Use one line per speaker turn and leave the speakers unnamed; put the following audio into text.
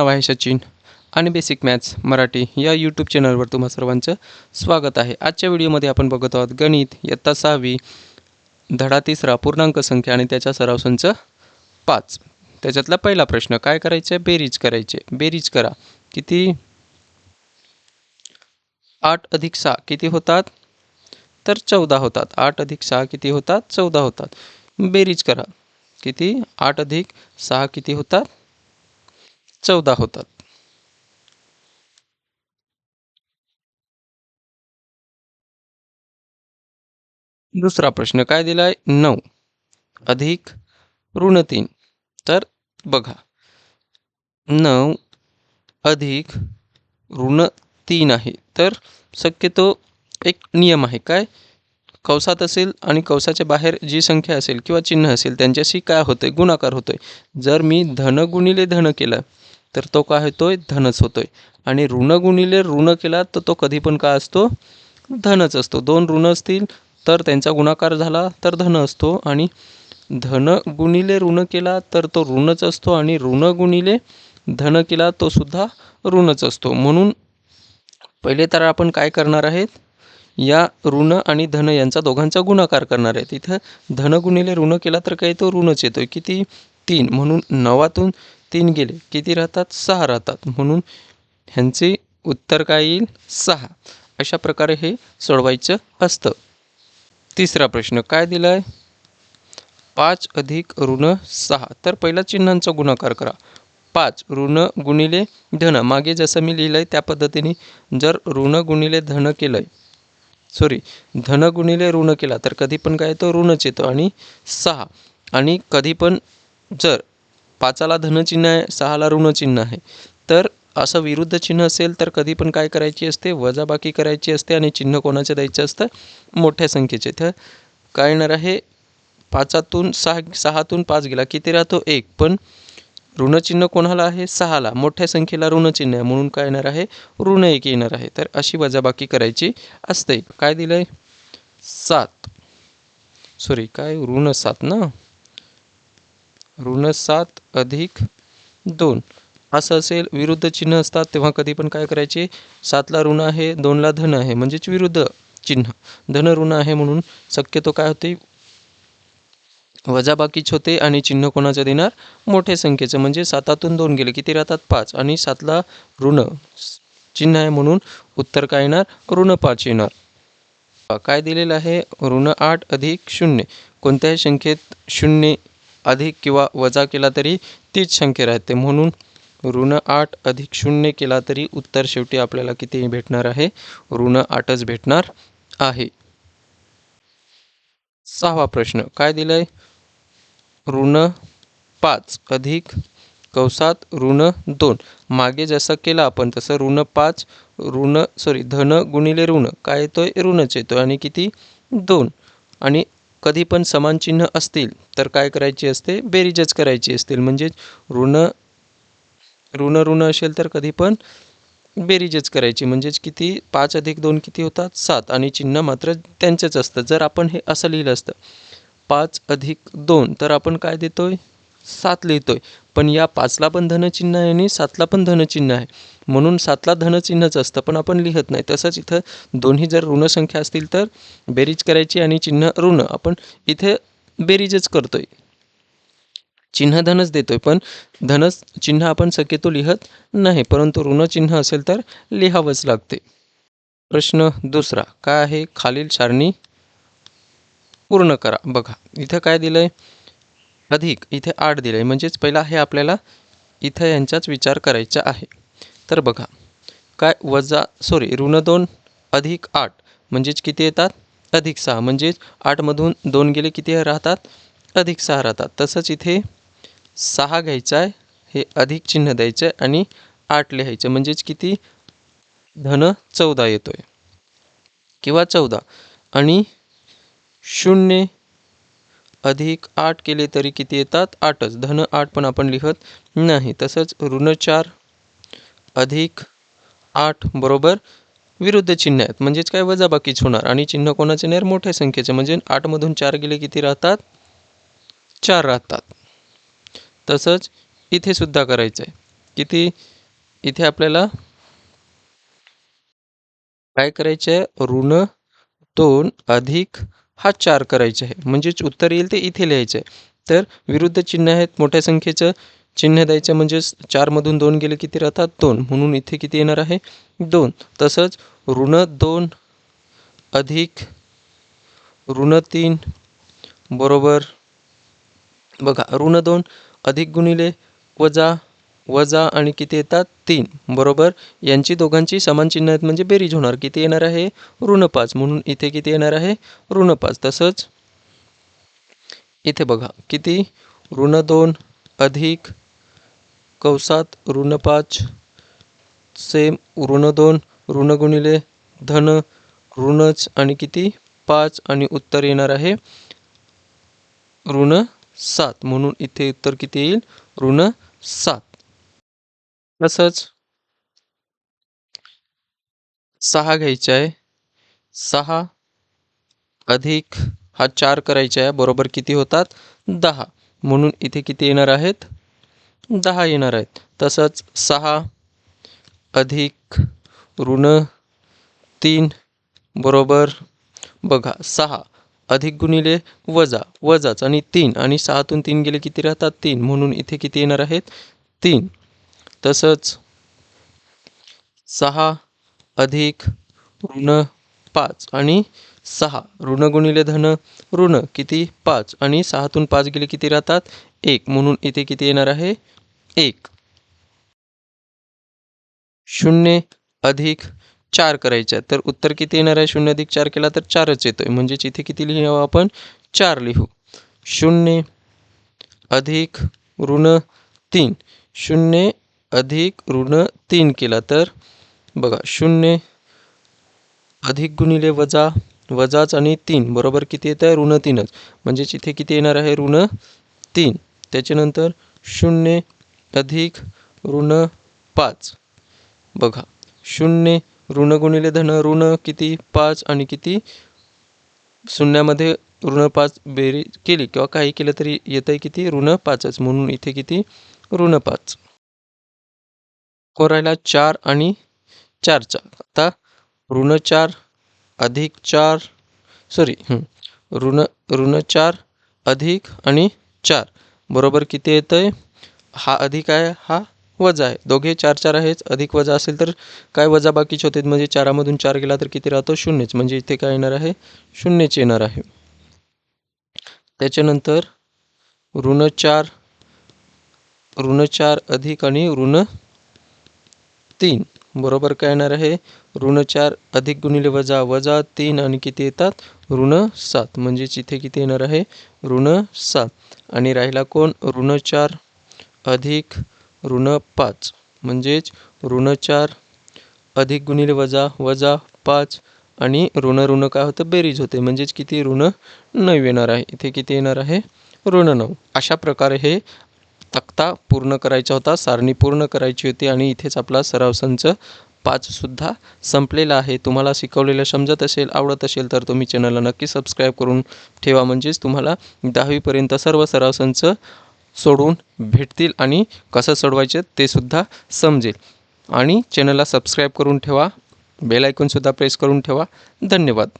नाव आहे सचिन. आणि basic maths Marathi या यूट्यूब चॅनलवर तुम्हा सर्वांचं स्वागत आहे. आजच्या व्हिडिओमध्ये आपण बघत आहोत गणित इयत्ता सहावी धडा तिसरा पूर्णांक संख्या आणि त्याच्या सराव संच पाच. त्याच्यातला पहिला प्रश्न काय करायचं आहे बेरीज करायचे बेरीज करा. किती? आठ अधिक सहा किती होतात? तर चौदा होतात. आठ अधिक सहा किती होतात? चौदा होतात. बेरीज करा. किती? आठ अधिक सहा किती होतात? चौदा होतात. दुसरा प्रश्न काय दिलाय? नऊ. अधिक ऋण तीन. तर बघा. नऊ अधिक ऋण तीन आहे. तर शक्यतो एक नियम आहे. काय? कौसात असेल आणि कौसाच्या बाहेर जी संख्या असेल किंवा चिन्ह असेल त्यांच्याशी काय होतंय? गुणाकार होतोय. जर मी धन गुणिले धन केलं तर तो काय होतोय? धनच होतोय. आणि ऋण गुणिले ऋण केला तर तो कधी पण काय असतो? धनच असतो. दोन ऋण असतील तर त्यांचा गुणाकार झाला तर धन असतो. आणि धन गुणिले ऋण केला तर तो ऋणच असतो. आणि ऋण गुणिले धन केला तो सुद्धा ऋणच असतो. म्हणून पहिले तर आपण काय करणार आहेत? या ऋण आणि धन यांचा दोघांचा गुणाकार करणार आहेत. इथं धन गुणिले ऋण केला तर काही तो ऋणच येतोय. किती? तीन. म्हणून नवातून तीन गेले. किती राहतात? सहा राहतात. म्हणून ह्यांचे उत्तर काय येईल? सहा. अशा प्रकारे हे सोडवायचं असतं. तिसरा प्रश्न काय दिला आहे पाच अधिक ऋण सहा. तर पहिला चिन्हांचा गुणाकार करा. पाच ऋण गुणिले धन. मागे जसं मी लिहिलं आहे त्या पद्धतीने जर ऋण गुणिले धन केलं आहे सॉरी धन गुणिले ऋण केला तर कधी पण काय येतो? ऋणच येतो. आणि सहा. आणि कधी पण जर पाचाला धनचिन्ह आहे सहाला ऋणचिन्ह आहे. तर असं विरुद्ध चिन्ह असेल तर कधी पण काय करायची असते? वजाबाकी करायची असते आणि चिन्ह कोणाचं द्यायचं असतं? मोठ्या संख्येचे. तर काय येणार आहे? पाचातून सहा सहातून पाच गेला. किती राहतो? एक. पण ऋणचिन्ह कोणाला आहे? सहाला. मोठ्या संख्येला ऋणचिन्ह आहे. म्हणून काय येणार आहे? ऋण एक येणार आहे. तर अशी वजाबाकी करायची असते. काय दिलं आहे सात. सॉरी काय? ऋण सात ना? ऋण सात अधिक दोन. असं असेल विरुद्ध चिन्ह असतात तेव्हा कधी पण काय करायचे? सातला ऋण आहे दोनला धन आहे म्हणजेच विरुद्ध चिन्ह. धन ऋण आहे म्हणून शक्यतो काय होते? वजाबाकीच होते आणि चिन्ह कोणाचं देणार? मोठ्या संख्येचं. म्हणजे सातातून दोन गेले किती राहतात? पाच. आणि सातला ऋण चिन्ह आहे म्हणून उत्तर काय येणार? ऋण पाच येणार. काय दिलेलं आहे? ऋण आठ अधिक शून्य. कोणत्याही संख्येत शून्य अधिक किंवा वजा केला तरी तीच संख्या राहते. म्हणून ऋण आठ अधिक शून्य केला तरी उत्तर शेवटी आपल्याला किती भेटणार आहे? ऋण आठच भेटणार आहे. सहावा प्रश्न. काय दिलंय? ऋण पाच अधिक कवसात ऋण दोन. मागे जसं केलं आपण तसं ऋण पाच ऋण सॉरी धन गुणिले ऋण. काय येतोय? ऋणच येतोय. आणि किती? दोन. आणि कधी पण समान चिन्ह असतील तर काय करायची असते? बेरीजच करायची असतील. म्हणजेच ऋण ऋण ऋण असेल तर कधी पण बेरीजच करायची. म्हणजेच किती? पाच अधिक दोन किती होतात? सात. आणि चिन्ह मात्र त्यांचंच असतं. जर आपण हे असं लिहिलं असतं पाच अधिक दोन तर आपण काय देतोय? सात लिहितोय. पण या पाचला पण धनचिन्ह आहे आणि सातला पण धनचिन्ह आहे. म्हणून सातला धनचिन्हच असतं पण आपण लिहत नाही. तसंच इथं दोन्ही जर ऋणसंख्या असतील तर बेरीज करायची आणि चिन्ह ऋण. आपण इथे बेरीजच करतोय. चिन्ह धनच देतोय पण धनच चिन्ह आपण शक्यतो लिहत नाही परंतु ऋणचिन्ह असेल तर लिहावंच लागते. प्रश्न दुसरा काय आहे खालील सारणी? पूर्ण करा. बघा इथं काय दिलं आहे अधिक इथे आठ दिलं आहे म्हणजेच पहिला हे आपल्याला इथं यांचाच विचार करायचा आहे. तर बघा काय वजा सॉरी ऋण दोन अधिक आठ. म्हणजेच किती येतात? अधिक सहा. म्हणजेच आठमधून दोन गेले किती राहतात? अधिक सहा राहतात. तसंच इथे सहा घ्यायचं आहे हे अधिक चिन्ह द्यायचं आहे आणि आठ लिहायचं म्हणजेच किती? धन चौदा येतो आहे किंवा चौदा. आणि शून्य अधिक आठ केले तरी किती येतात? आठच. धन आठ पण आपण लिहत नाही. तसंच ऋण चार अधिक आठ बरोबर विरुद्ध चिन्ह आहेत. म्हणजेच काय? वजाबाकीच होणार. आणि चिन्ह कोणाचे? नेर मोठ्या संख्येचे. म्हणजे आठमधून चार गेले किती राहतात? चार राहतात. तसंच इथे सुद्धा करायचं आहे किती? इथे आपल्याला काय करायचं आहे ऋण दोन अधिक हा चार करायचे आहे. म्हणजेच उत्तर येईल ते इथे लिहायचं आहे. तर विरुद्ध चिन्ह आहेत मोठ्या संख्येचं. चिन्ह द्यायचं म्हणजेच चारमधून दोन गेले किती राहतात दोन. म्हणून इथे किती येणार आहे? दोन. तसंच ऋण दोन अधिक ऋण तीन बरोबर बघा ऋण दोन अधिक गुणिले वजा वजा आणि किती येतात? तीन. बरोबर? यांची दोघांची समान चिन्ह आहेत. म्हणजे बेरीज होणार. किती येणार आहे? ऋण पाच. म्हणून इथे किती येणार आहे? ऋण पाच. तसंच इथे बघा. किती? ऋण दोन अधिक कवसात ऋण पाच. सेम ऋण दोन. ऋण गुणिले धन. ऋणच आणि किती? पाच. आणि उत्तर येणार आहे. ऋण सात. म्हणून इथे उत्तर किती येईल? ऋण सात. तसंच सहा घ्यायचा आहे. सहा अधिक हा चार करायचा आहे बरोबर किती होतात? दहा. म्हणून इथे किती येणार आहेत? दहा येणार आहेत. तसंच सहा अधिक ऋण तीन बरोबर बघा सहा अधिक गुणिले वजा वजाच आणि तीन आणि सहातून तीन गेले किती राहतात? तीन. म्हणून इथे किती येणार आहेत? तीन. तसंच सहा अधिक ऋण पाच आणि सहा. ऋण गुणिले धन ऋण किती? पाच. आणि सहातून पाच गेले किती राहतात? एक. म्हणून इथे किती येणार आहे? एक. शून्य अधिक चार करायचे आहे तर उत्तर किती येणार आहे? शून्य अधिक चार केला तर चारच येतोय. म्हणजेच इथे किती लिहावं आपण? चार लिहू. शून्य अधिक ऋण तीन. शून्य अधिक ऋण तीन केला तर? बघा शून्य अधिक गुणिले वजा वजाच आणि तीन. बरोबर किती येत आहे? ऋण तीनच. म्हणजेच इथे किती येणार आहे? ऋण तीन. त्याच्यानंतर शून्य अधिक ऋण पाच. बघा शून्य ऋण गुणिले धन ऋण किती? पाच आणि किती? शून्यामध्ये ऋण पाच बेरी केली किंवा काही केलं तरी येत आहे किती? ऋण पाचच. म्हणून इथे किती? ऋण पाच. कोरायला चार आणि चारचा आता ऋण चार अधिक चार सॉरी ऋण ऋण चार अधिक आणि चार. बरोबर किती येतं आहे हा अधिक आहे हा वजा आहे. दोघे चार चार आहेच. अधिक वजा असेल तर काय वजा बाकीचे होते? म्हणजे चारामधून चार गेला तर किती राहतो? शून्यच. म्हणजे इथे काय येणार आहे? शून्यच येणार आहे. त्याच्यानंतर ऋण चार ऋण चार अधिक आणि ऋण तीन. बरोबर काय येणार आहे? ऋण चार अधिक गुणिले वजा वजा तीन आणि किती येतात? ऋण सात. म्हणजेच इथे किती येणार आहे? ऋण सात. आणि राहिला कोण? ऋण चार अधिक ऋण पाच. म्हणजेच ऋण चार अधिक गुणिले वजा वजा पाच आणि ऋण ऋण काय होतं? बेरीज होते. म्हणजेच किती? ऋण नऊ येणार आहे. इथे किती येणार आहे? ऋण नऊ. अशा प्रकारे हे तक्ता पूर्ण करायचा होता सारणी पूर्ण करायची होती आणि इथेच आपला सराव संच पाचसुद्धा संपलेला आहे. तुम्हाला शिकवलेलं समजत असेल आवडत असेल तर तुम्ही चॅनलला नक्की सबस्क्राईब करून ठेवा. म्हणजेच तुम्हाला दहावीपर्यंत सर्व सराव संच सोडून भेटतील आणि कसं सोडवायचे ते सुद्धा समजेल. आणि चॅनलला सबस्क्राईब करून ठेवा. बेल आयकॉनसुद्धा प्रेस करून ठेवा. धन्यवाद.